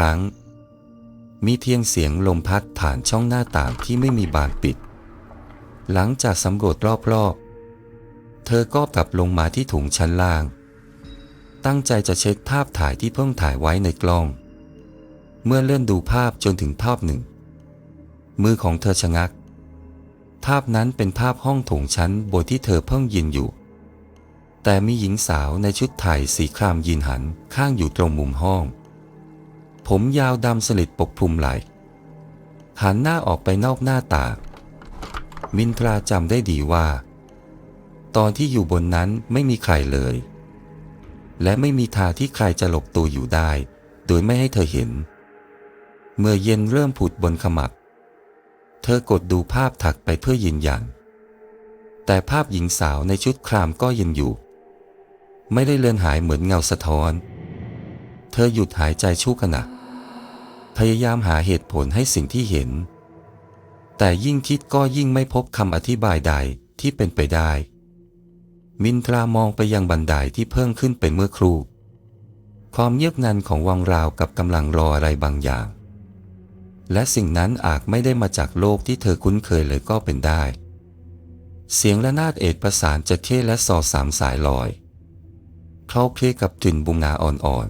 ครั้ง มีเพียงเสียงลมพัดผ่านช่องหน้าต่างที่ไม่มีบานปิด หลังจากสำรวจรอบๆ เธอก็กลับลงมาที่ถุงชั้นล่าง ตั้งใจจะเช็คภาพถ่ายที่เพิ่งถ่ายไว้ในกล้อง เมื่อเลื่อนดูภาพจนถึงภาพหนึ่ง มือของเธอชะงัก ภาพนั้นเป็นภาพห้องโถงชั้นบนที่เธอเพิ่งยืนอยู่แต่มีหญิงสาวในชุดไทยสีครามยืนหันข้างอยู่ตรงมุมห้อง ผมยาวดำสลิดปกคลุมไหลหันหน้าออกไปนอกหน้าต่างมินตราจำได้ดีว่า ตอนที่อยู่บนนั้นไม่มีใครเลย และไม่มีทางที่ใครจะหลบตัวอยู่ได้ โดยไม่ให้เธอเห็น เมื่อเย็นเริ่มผุดบนขมับ เธอกดดูภาพถักไปเพื่อยืนยัน แต่ภาพหญิงสาวในชุดครามก็ยังอยู่ ไม่ได้เลือนหายเหมือนเงาสะท้อน เธอหยุดหายใจชั่วขณะ พยายามหาเหตุผลให้สิ่งที่เห็น แต่ยิ่งคิดก็ยิ่งไม่พบคำอธิบายใดที่เป็นไปได้ มินทรามองไปยังบันไดที่เพิ่งขึ้นไปเมื่อครู่ ความเงียบงันของวังราวกับกำลังรออะไรบางอย่าง และสิ่งนั้นอาจไม่ได้มาจากโลกที่เธอคุ้นเคยเลยก็เป็นได้ เสียงระนาดเอกประสานจะเข้และซอสามสายลอยเคล้าเคลกับกลิ่นบุงงาอ่อน